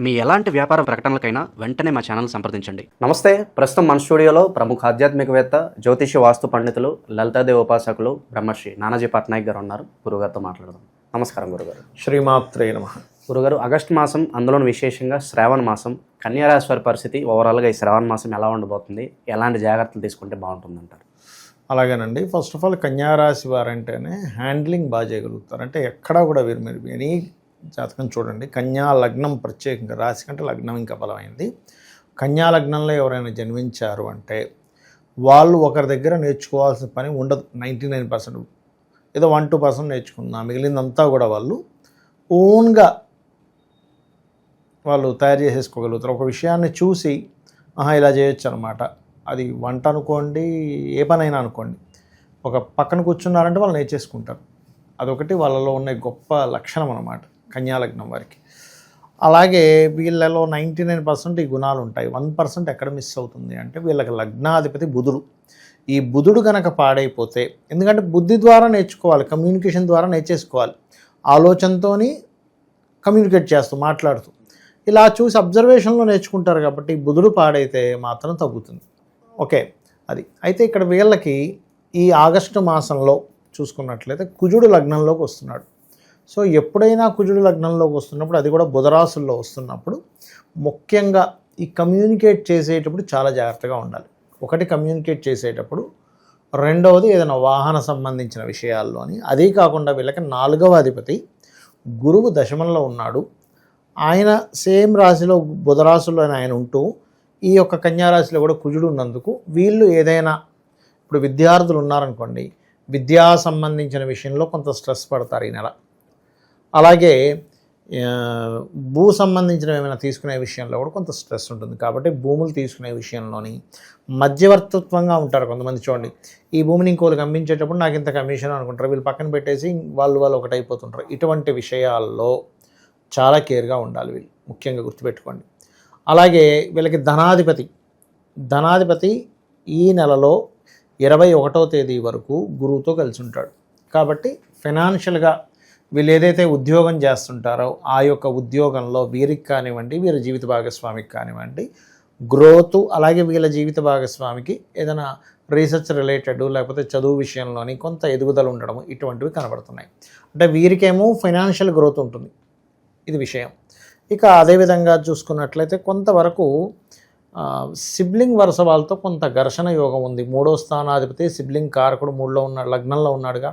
మీ ఎలాంటి వ్యాపార ప్రకటనలకైనా వెంటనే మా ఛానల్ సంప్రదించండి. నమస్తే. ప్రస్తుతం మన స్టూడియోలో ప్రముఖ ఆధ్యాత్మికవేత్త జ్యోతిష వాస్తు పండితులు లలితాదేవి ఉపాసకులు బ్రహ్మర్షి నానాజీ పట్నాయక్ గారు ఉన్నారు. గురుగారితో మాట్లాడదాం. నమస్కారం గురుగారు. శ్రీమాత్రే నమ. గురుగారు ఆగస్టు మాసం అందులో విశేషంగా శ్రావణ మాసం. కన్యారాశి వారి పరిస్థితి ఓవరాల్గా ఈ శ్రావణ మాసం ఎలా ఉండబోతుంది? ఎలాంటి జాగ్రత్తలు తీసుకుంటే బాగుంటుందంటారు? అలాగేనండి. ఫస్ట్ ఆఫ్ ఆల్ కన్యారాశి వారంటేనే హ్యాండ్లింగ్ బాగా చేయగలుగుతారు. అంటే ఎక్కడా కూడా వీరు మీరు ఎనీ జాతకం చూడండి. కన్యా లగ్నం ప్రత్యేకంగా రాశి కంటే లగ్నం ఇంకా బలమైంది. కన్యా లగ్నంలో ఎవరైనా జన్మించారు అంటే వాళ్ళు ఒకరి దగ్గర నేర్చుకోవాల్సిన పని ఉండదు. నైంటీ నైన్ పర్సెంట్ ఏదో వన్ టూ పర్సెంట్ నేర్చుకున్నా మిగిలిందంతా కూడా వాళ్ళు ఓన్గా వాళ్ళు తయారు చేసేసుకోగలుగుతారు. ఒక విషయాన్ని చూసి ఆహా ఇలా చేయొచ్చు అనమాట అది వంట అనుకోండి ఏ పనైనా అనుకోండి. ఒక పక్కన కూర్చున్నారంటే వాళ్ళు నేర్చేసుకుంటారు. అదొకటి వాళ్ళలో ఉన్న గొప్ప లక్షణం అనమాట కన్యాలగ్నం వారికి. అలాగే వీళ్ళలో నైంటీ నైన్ పర్సెంట్ ఈ గుణాలు ఉంటాయి. వన్ పర్సెంట్ ఎక్కడ మిస్ అవుతుంది అంటే వీళ్ళకి లగ్నాధిపతి బుధుడు. ఈ బుధుడు కనుక పాడైపోతే ఎందుకంటే బుద్ధి ద్వారా నేర్చుకోవాలి కమ్యూనికేషన్ ద్వారా నేర్చేసుకోవాలి. ఆలోచనతోని కమ్యూనికేట్ చేస్తూ మాట్లాడుతూ. ఇలా చూసి అబ్జర్వేషన్లో నేర్చుకుంటారు కాబట్టి బుధుడు పాడైతే మాత్రం తగ్గుతుంది. ఓకే అది. అయితే ఇక్కడ వీళ్ళకి ఈ ఆగస్టు మాసంలో చూసుకున్నట్లయితే కుజుడు లగ్నంలోకి వస్తున్నాడు. సో ఎప్పుడైనా కుజుడు లగ్నంలోకి వస్తున్నప్పుడు అది కూడా బుధరాసుల్లో వస్తున్నప్పుడు ముఖ్యంగా ఈ కమ్యూనికేట్ చేసేటప్పుడు చాలా జాగ్రత్తగా ఉండాలి. ఒకటి కమ్యూనికేట్ చేసేటప్పుడు రెండవది ఏదైనా వాహన సంబంధించిన విషయాల్లోని అదే కాకుండా వీళ్ళకి నాలుగవ అధిపతి గురువు దశమంలో ఉన్నాడు. ఆయన సేమ్ రాశిలో బుధరాశిలో ఆయన ఉంటూ ఈ యొక్క కన్యారాశిలో కూడా కుజుడు ఉన్నందుకు వీళ్ళు ఏదైనా ఇప్పుడు విద్యార్థులు ఉన్నారనుకోండి విద్యా సంబంధించిన విషయంలో కొంత స్ట్రెస్ పడతారు ఈ నెల. అలాగే భూ సంబంధించిన ఏమైనా తీసుకునే విషయంలో కూడా కొంత స్ట్రెస్ ఉంటుంది. కాబట్టి భూములు తీసుకునే విషయంలోని మధ్యవర్తిత్వంగా ఉంటారు కొంతమంది. చూడండి ఈ భూమిని ఇంకోలు అమ్మించేటప్పుడు నాకు ఇంత కమిషన్ అనుకుంటారు. వీళ్ళు పక్కన పెట్టేసి వాళ్ళు వాళ్ళు ఒకటైపోతుంటారు. ఇటువంటి విషయాల్లో చాలా కేర్గా ఉండాలి వీళ్ళు. ముఖ్యంగా గుర్తుపెట్టుకోండి. అలాగే వీళ్ళకి ధనాధిపతి. ధనాధిపతి ఈ నెలలో ఇరవై ఒకటో తేదీ వరకు గురువుతో కలిసి ఉంటాడు. కాబట్టి ఫినాన్షియల్గా వీళ్ళు ఏదైతే ఉద్యోగం చేస్తుంటారో ఆ యొక్క ఉద్యోగంలో వీరికి కానివ్వండి వీరి జీవిత భాగస్వామికి కానివ్వండి గ్రోత్ అలాగే వీళ్ళ జీవిత భాగస్వామికి ఏదైనా రీసెర్చ్ రిలేటెడ్ లేకపోతే చదువు విషయంలోని కొంత ఎదుగుదల ఉండడం ఇటువంటివి కనబడుతున్నాయి. అంటే వీరికేమో ఫైనాన్షియల్ గ్రోత్ ఉంటుంది. ఇది విషయం. ఇక అదేవిధంగా చూసుకున్నట్లయితే కొంతవరకు సిబ్లింగ్ వరుస వాళ్ళతో కొంత ఘర్షణ యోగం ఉంది. మూడో స్థానాధిపతి సిబ్లింగ్ కారకుడు మూడులో ఉన్నాడు లగ్నంలో ఉన్నాడుగా.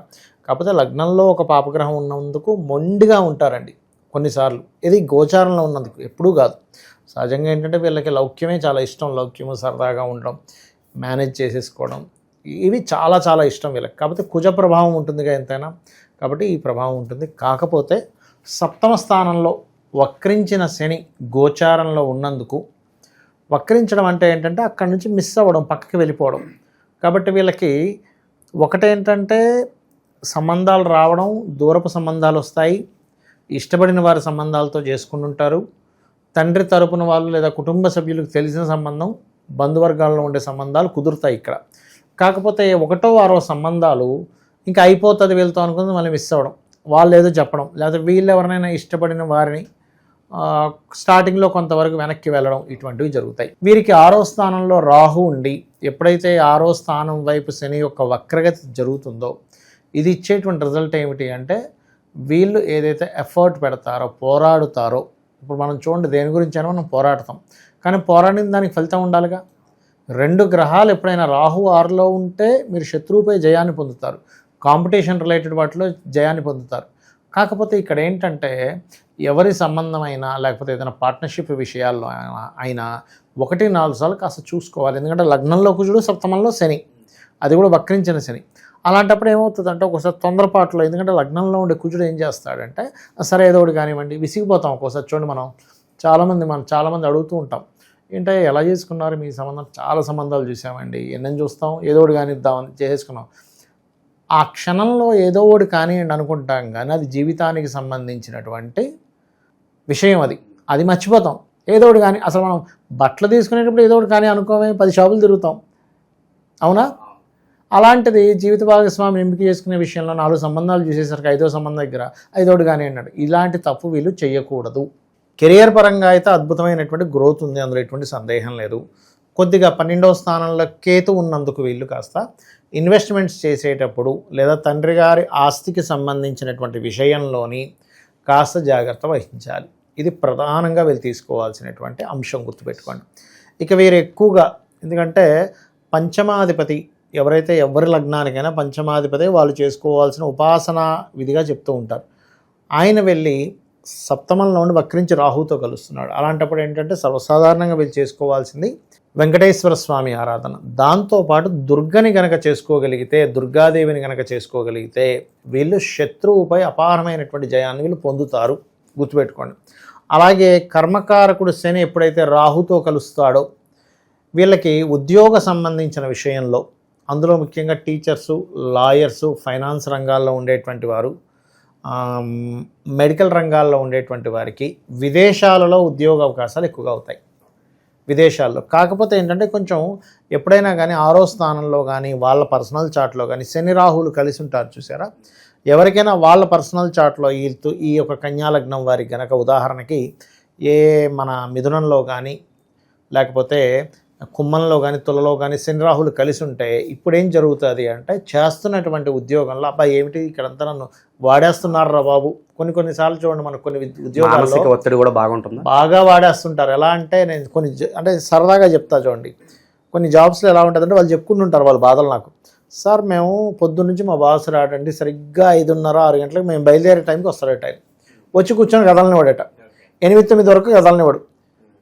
కాకపోతే లగ్నంలో ఒక పాపగ్రహం ఉన్నందుకు మొండిగా ఉంటారండి కొన్నిసార్లు. ఇది గోచారంలో ఉన్నందుకు ఎప్పుడూ కాదు. సహజంగా ఏంటంటే వీళ్ళకి లౌక్యమే చాలా ఇష్టం లౌక్యము సరదాగా ఉండడం మేనేజ్ చేసేసుకోవడం. ఇవి చాలా చాలా ఇష్టం వీళ్ళకి. కాకపోతే కుజ ప్రభావం ఉంటుందిగా ఎంతైనా. కాబట్టి ఈ ప్రభావం ఉంటుంది. కాకపోతే సప్తమ స్థానంలో వక్రించిన శని గోచారంలో ఉన్నందుకు వక్రించడం అంటే ఏంటంటే అక్కడి నుంచి మిస్ అవ్వడం పక్కకి వెళ్ళిపోవడం. కాబట్టి వీళ్ళకి ఒకటేంటంటే సంబంధాలు రావడం దూరపు సంబంధాలు వస్తాయి ఇష్టపడిన వారి సంబంధాలతో చేసుకుంటుంటారు తండ్రి తరపున వాళ్ళు లేదా కుటుంబ సభ్యులకు తెలిసిన సంబంధం బంధువర్గాల్లో ఉండే సంబంధాలు కుదురుతాయి ఇక్కడ. కాకపోతే ఒకటో ఆరో సంబంధాలు ఇంకా అయిపోతుంది వీళ్ళతో అనుకుంది మళ్ళీ మిస్ అవ్వడం. వాళ్ళు ఏదో చెప్పడం. లేకపోతే వీళ్ళు ఎవరినైనా ఇష్టపడిన వారిని స్టార్టింగ్లో కొంతవరకు వెనక్కి వెళ్ళడం ఇటువంటివి జరుగుతాయి. వీరికి ఆరో స్థానంలో రాహు ఉండి ఎప్పుడైతే ఆరో స్థానం వైపు శని యొక్క వక్రగతి జరుగుతుందో ఇది ఇచ్చేటువంటి రిజల్ట్ ఏమిటి అంటే వీళ్ళు ఏదైతే ఎఫర్ట్ పెడతారో పోరాడుతారో ఇప్పుడు మనం చూడండి దేని గురించి అయినా మనం పోరాడతాం. కానీ పోరాడిన దానికి ఫలితం ఉండాలిగా? రెండు గ్రహాలు ఎప్పుడైనా రాహు ఆరులో ఉంటే మీరు శత్రువుపై జయాన్ని పొందుతారు. కాంపిటీషన్ రిలేటెడ్ వాటిలో జయాన్ని పొందుతారు. కాకపోతే ఇక్కడ ఏంటంటే ఎవరి సంబంధమైనా లేకపోతే ఏదైనా పార్ట్నర్షిప్ విషయాల్లో అయినా- అయినా ఒకటి నాలుగు సార్లు కాస్త చూసుకోవాలి. ఎందుకంటే లగ్నంలో కుజుడు సప్తమంలో శని. అది కూడా వక్రించిన శని. అలాంటప్పుడు ఏమవుతుందంటే ఒకసారి తొందరపాటులో ఎందుకంటే లగ్నంలో ఉండే కుజుడు ఏం చేస్తాడంటే సరే ఏదో ఒకటి కానివ్వండి విసిగిపోతాం ఒక్కోసారి. చూడండి మనం చాలామంది మనం చాలామంది అడుగుతూ ఉంటాం. ఏంటంటే ఎలా చేసుకున్నారు మీ సంబంధం? చాలా సంబంధాలు చూసామండి. ఎన్నెన్ని చూస్తాం? ఏదో ఒకటి కానిద్దామని చేసుకున్నాం ఆ క్షణంలో ఏదో ఒకటి కానివ్వండి అనుకుంటాం కానీ అది జీవితానికి సంబంధించినటువంటి విషయం అది. అది మర్చిపోతాం. ఏదో ఒకటి కానీ అసలు మనం బట్టలు తీసుకునేటప్పుడు ఏదో ఒకటి కానీ అనుకోమే పది షాపులు తిరుగుతాం. అవునా? అలాంటిది జీవిత భాగస్వామి ఎంపిక చేసుకునే విషయంలో నాలుగు సంబంధాలు చూసేసరికి ఐదో సంబంధం దగ్గర ఐదోడు కానీ అన్నాడు. ఇలాంటి తప్పు వీళ్ళు చేయకూడదు. కెరియర్ పరంగా అయితే అద్భుతమైనటువంటి గ్రోత్ ఉంది. అందులో ఎటువంటి సందేహం లేదు. కొద్దిగా పన్నెండవ స్థానంలో కేతు ఉన్నందుకు వీళ్ళు కాస్త ఇన్వెస్ట్మెంట్స్ చేసేటప్పుడు లేదా తండ్రి గారి ఆస్తికి సంబంధించినటువంటి విషయంలోని కాస్త జాగ్రత్త వహించాలి. ఇది ప్రధానంగా వీళ్ళు తీసుకోవాల్సినటువంటి అంశం గుర్తుపెట్టుకోండి. ఇక వీరు ఎక్కువగా ఎందుకంటే పంచమాధిపతి ఎవరైతే ఎవరి లగ్నానికైనా పంచమాధిపతి వాళ్ళు చేసుకోవాల్సిన ఉపాసన విధిగా చెప్తూ ఉంటారు. ఆయన వెళ్ళి సప్తమంలో ఉండి వక్రించి రాహుతో కలుస్తున్నాడు. అలాంటప్పుడు ఏంటంటే సర్వసాధారణంగా వీళ్ళు చేసుకోవాల్సింది వెంకటేశ్వర స్వామి ఆరాధన. దాంతోపాటు దుర్గని గనక చేసుకోగలిగితే దుర్గాదేవిని గనక చేసుకోగలిగితే వీళ్ళు శత్రువుపై అపారమైనటువంటి జయాన్ని వీళ్ళు పొందుతారు. గుర్తుపెట్టుకోండి. అలాగే కర్మకారకుడు శని ఎప్పుడైతే రాహుతో కలుస్తాడో వీళ్ళకి ఉద్యోగ సంబంధించిన విషయంలో అందులో ముఖ్యంగా టీచర్సు లాయర్సు ఫైనాన్స్ రంగాల్లో ఉండేటువంటి వారు మెడికల్ రంగాల్లో ఉండేటువంటి వారికి విదేశాలలో ఉద్యోగ అవకాశాలు ఎక్కువగా అవుతాయి. విదేశాల్లో. కాకపోతే ఏంటంటే కొంచెం ఎప్పుడైనా కానీ ఆరో స్థానంలో కానీ వాళ్ళ పర్సనల్ చాట్లో కానీ శని రాహులు కలిసి ఉంటారు చూసారా? ఎవరికైనా వాళ్ళ పర్సనల్ చాట్లో ఈ ఈ యొక్క కన్యాలగ్నం వారికి గనక ఉదాహరణకి ఏ మన మిథునంలో కానీ లేకపోతే కుమ్మంలో కానీ తులలో కానీ శని రాహులు కలిసి ఉంటే ఇప్పుడు ఏం జరుగుతుంది అంటే చేస్తున్నటువంటి ఉద్యోగంలో అబ్బాయి ఏమిటి ఇక్కడంతా నన్ను వాడేస్తున్నారా బాబు? కొన్ని కొన్నిసార్లు చూడండి మనకు కొన్ని ఉద్యోగాల్లో మానసిక ఒత్తిడి కూడా బాగుంటుందా? బాగా వాడేస్తుంటారు. ఎలా అంటే నేను కొన్ని అంటే సరదాగా చెప్తా చూడండి. కొన్ని జాబ్స్లో ఎలా ఉంటుందంటే వాళ్ళు చెప్పుకుంటుంటారు వాళ్ళ బాధలు నాకు. సార్ మేము పొద్దున్న నుంచి మా బాస్ రాడండి. సరిగ్గా ఐదున్నర ఆరు గంటలకు మేము బయలుదేరే టైంకి వస్తాడు టైం వచ్చి కూర్చొని కదలని వాడట ఎనిమిది తొమ్మిది వరకు కదలని వాడు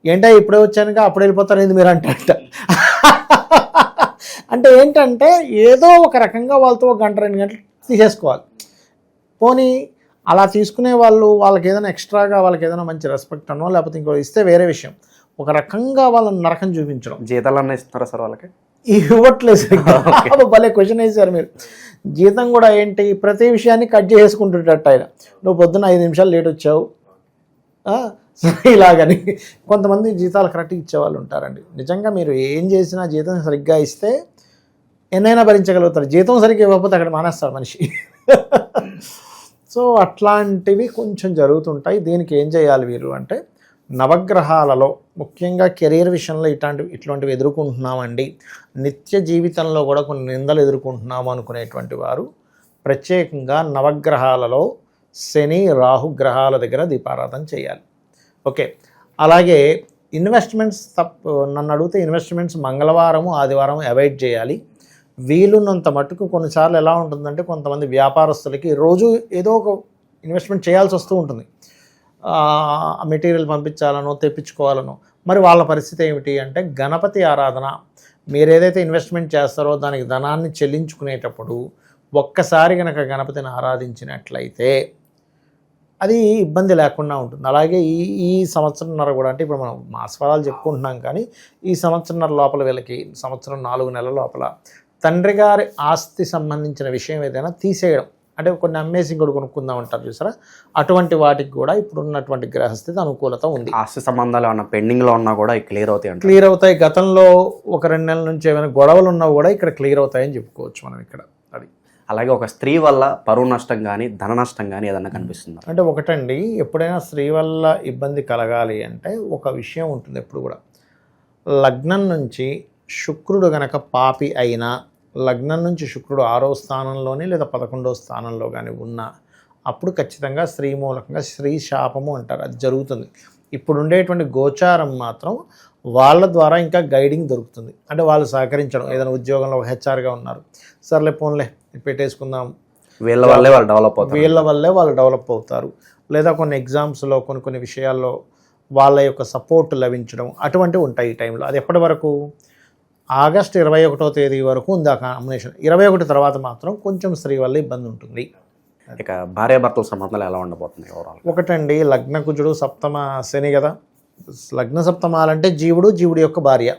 ఏంటో ఇప్పుడే వచ్చానుగా? అప్పుడు వెళ్ళిపోతారు ఏంది మీరు అంటే అంట ఏంటంటే ఏదో ఒక రకంగా వాళ్ళతో ఒక గంట రెండు గంటలు తీసేసుకోవాలి. పోనీ అలా తీసుకునే వాళ్ళు వాళ్ళకి ఏదైనా ఎక్స్ట్రాగా వాళ్ళకి ఏదైనా మంచి రెస్పెక్ట్ అనో లేకపోతే ఇంకో ఇస్తే వేరే విషయం. ఒక రకంగా వాళ్ళని నరకం చూపించడం. జీతాలు అన్న ఇస్తున్నారా సార్ వాళ్ళకి? ఇవ్వట్లేదు. భలే క్వశ్చన్ వేశారు మీరు. జీతం కూడా ఏంటి? ప్రతి విషయాన్ని కట్ చేసుకుంటుంటట్టు ఆయన. నువ్వు పొద్దున్న ఐదు నిమిషాలు లేట్ వచ్చావు. ఇలాగని కొంతమంది జీతాలు కరెక్ట్గా ఇచ్చేవాళ్ళు ఉంటారండి. నిజంగా మీరు ఏం చేసినా జీతం సరిగ్గా ఇస్తే ఎన్నైనా భరించగలుగుతారు. జీతం సరిగ్గా ఇవ్వకపోతే అక్కడ మానేస్తారు మనిషి. సో అట్లాంటివి కొంచెం జరుగుతుంటాయి. దీనికి ఏం చేయాలి వీరు అంటే నవగ్రహాలలో ముఖ్యంగా కెరీర్ విషయంలో ఇట్లాంటివి ఇట్లాంటివి ఎదుర్కొంటున్నామండి. నిత్య జీవితంలో కూడా కొన్ని నిందలు ఎదుర్కొంటున్నాము అనుకునేటువంటి వారు. ప్రత్యేకంగా నవగ్రహాలలో శని రాహు గ్రహాల దగ్గర దీపారాధన చేయాలి. ఓకే. అలాగే ఇన్వెస్ట్మెంట్స్ తప్ప నన్ను అడిగితే ఇన్వెస్ట్మెంట్స్ మంగళవారము ఆదివారం అవాయిడ్ చేయాలి. వీలున్నంత మట్టుకు కొన్నిసార్లు ఎలా ఉంటుందంటే కొంతమంది వ్యాపారస్తులకి రోజు ఏదో ఒక ఇన్వెస్ట్మెంట్ చేయాల్సి వస్తూ ఉంటుంది. మెటీరియల్ పంపించాలనో తెప్పించుకోవాలనో. మరి వాళ్ళ పరిస్థితి ఏమిటి అంటే గణపతి ఆరాధన. మీరు ఏదైతే ఇన్వెస్ట్మెంట్ చేస్తారో దానికి ధనాన్ని చెల్లించుకునేటప్పుడు ఒక్కసారి కనుక గణపతిని ఆరాధించినట్లయితే అది ఇబ్బంది లేకుండా ఉంటుంది. అలాగే ఈ ఈ సంవత్సరంన్నర కూడా అంటే ఇప్పుడు మనం మాసఫలాలు చెప్పుకుంటున్నాం కానీ ఈ సంవత్సరంన్నర లోపల వీళ్ళకి సంవత్సరం నాలుగు నెలల లోపల తండ్రి గారి ఆస్తి సంబంధించిన విషయం ఏదైనా తీసేయడం. అంటే కొన్ని అమ్మేసి ఇంకోటి కొనుక్కుందాం అంటారు చూసారా? అటువంటి వాటికి కూడా ఇప్పుడు ఉన్నటువంటి గ్రహస్థితి అనుకూలత ఉంది. ఆస్తి సంబంధాలు ఏమన్నా పెండింగ్లో ఉన్నా కూడా క్లియర్ అవుతాయి క్లియర్ అవుతాయి. గతంలో ఒక రెండు నెలల నుంచి ఏమైనా గొడవలు ఉన్నా కూడా ఇక్కడ క్లియర్ అవుతాయని చెప్పుకోవచ్చు మనం ఇక్కడ. అలాగే ఒక స్త్రీ వల్ల పరువు నష్టం కానీ ధన నష్టం కానీ ఏదన్నా కనిపిస్తుంది? అంటే ఒకటండి ఎప్పుడైనా స్త్రీ వల్ల ఇబ్బంది కలగాలి అంటే ఒక విషయం ఉంటుంది ఎప్పుడు కూడా. లగ్నం నుంచి శుక్రుడు గనక పాపి అయినా లగ్నం నుంచి శుక్రుడు ఆరో స్థానంలోని లేదా పదకొండో స్థానంలో కానీ ఉన్నా అప్పుడు ఖచ్చితంగా స్త్రీ మూలకంగా స్త్రీ శాపము అంటారు. అది జరుగుతుంది. ఇప్పుడు ఉండేటువంటి గోచారం మాత్రం వాళ్ళ ద్వారా ఇంకా గైడింగ్ దొరుకుతుంది. అంటే వాళ్ళు సహకరించడం. ఏదైనా ఉద్యోగంలో ఒక హెచ్ఆర్గా ఉన్నారు. సర్లే పోన్లే పెట్టేసుకుందాం. వీళ్ళ వల్లే వాళ్ళు డెవలప్ అవుతారు. వీళ్ళ వల్లే వాళ్ళు డెవలప్ అవుతారు. లేదా కొన్ని ఎగ్జామ్స్లో కొన్ని కొన్ని విషయాల్లో వాళ్ళ యొక్క సపోర్ట్ లభించడం అటువంటివి ఉంటాయి ఈ టైంలో అది ఎప్పటి వరకు? ఆగస్ట్ ఇరవై ఒకటో తేదీ వరకు ఉంది ఆ కాంబినేషన్ ఇరవై ఒకటి తర్వాత మాత్రం కొంచెం స్త్రీ వల్ల ఇబ్బంది ఉంటుంది. ఇక భార్యాభర్తల సంబంధాలు ఎలా ఉండబోతున్నాయి ఓవరాల్ ఒకటండి లగ్న కుజుడు సప్తమ శని కదా. లగ్న సప్తమాలంటే జీవుడు జీవుడి యొక్క భార్య.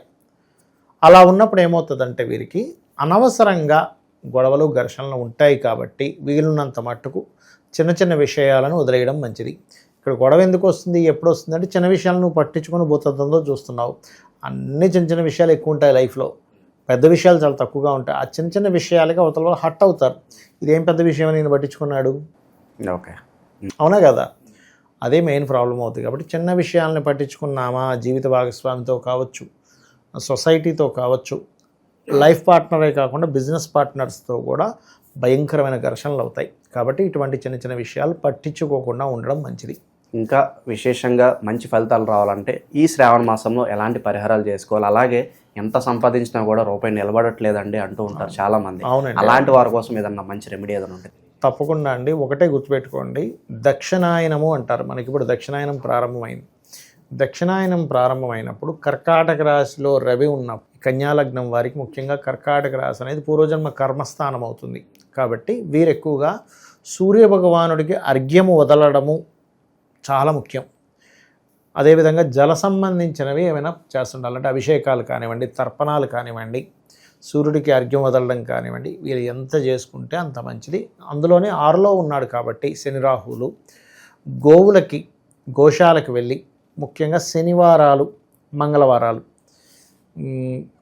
అలా ఉన్నప్పుడు ఏమవుతుందంటే వీరికి అనవసరంగా గొడవలు ఘర్షణలు ఉంటాయి కాబట్టి వీలున్నంత మట్టుకు చిన్న చిన్న విషయాలను వదిలేయడం మంచిది. ఇక్కడ గొడవ ఎందుకు వస్తుంది ఎప్పుడు వస్తుంది అంటే చిన్న విషయాలను పట్టించుకొని భూతత్వంతో చూస్తున్నావు. అన్ని చిన్న చిన్న విషయాలు ఎక్కువ ఉంటాయి లైఫ్లో. పెద్ద విషయాలు చాలా తక్కువగా ఉంటాయి. ఆ చిన్న చిన్న విషయాలకి అవతల వాళ్ళు హట్ అవుతారు. ఇదేం పెద్ద విషయం నేను పట్టించుకున్నాడు? ఓకే. అవునా కదా? అదే మెయిన్ ప్రాబ్లం అవుతుంది కాబట్టి చిన్న విషయాలను పట్టించుకున్నామా? జీవిత భాగస్వామితో కావచ్చు సొసైటీతో కావచ్చు లైఫ్ పార్ట్నరే కాకుండా బిజినెస్ పార్ట్నర్స్తో కూడా భయంకరమైన ఘర్షణలు అవుతాయి. కాబట్టి ఇటువంటి చిన్న చిన్న విషయాలు పట్టించుకోకుండా ఉండడం మంచిది. ఇంకా విశేషంగా మంచి ఫలితాలు రావాలంటే ఈ శ్రావణ మాసంలో ఎలాంటి పరిహారాలు చేసుకోవాలి? అలాగే ఎంత సంపాదించినా కూడా రూపాయి నిలబడట్లేదండి అంటూ ఉంటారు చాలా మంది అవునండి. అలాంటి వారి కోసం ఏదన్నా మంచి రెమెడీ ఏదైనా ఉంటుంది తప్పకుండా అండి. ఒకటే గుర్తుపెట్టుకోండి. దక్షిణాయనము అంటారు మనకి. ఇప్పుడు దక్షిణాయనం ప్రారంభమైంది. దక్షిణాయనం ప్రారంభమైనప్పుడు కర్కాటక రాశిలో రవి ఉన్న కన్యాలగ్నం వారికి ముఖ్యంగా కర్కాటక రాశి అనేది పూర్వజన్మ కర్మస్థానం అవుతుంది. కాబట్టి వీరు ఎక్కువగా సూర్య భగవానుడికి అర్ఘ్యము వదలడము చాలా ముఖ్యం. అదేవిధంగా జల సంబంధించినవి ఏమైనా చేస్తుండాలి. అంటే అభిషేకాలు కానివ్వండి తర్పణాలు కానివ్వండి సూర్యుడికి అర్ఘ్యం వదలడం కానివ్వండి వీరు ఎంత చేసుకుంటే అంత మంచిది. అందులోనే ఆరులో ఉన్నాడు కాబట్టి శని రాహువులు గోవులకి గోశాలకు వెళ్ళి ముఖ్యంగా శనివారాలు మంగళవారాలు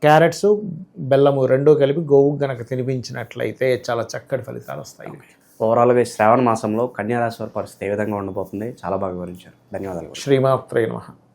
క్యారెట్స్ బెల్లము రెండూ కలిపి గోవుకు గనక తినిపించినట్లయితే చాలా చక్కటి ఫలితాలు వస్తాయి. ఓవరాల్గా శ్రావణ మాసంలో కన్యారాశి వారి పరిస్థితి ఏ విధంగా ఉండబోతుంది చాలా బాగా వివరించారు. ధన్యవాదాలు. శ్రీమాత్రే నమః.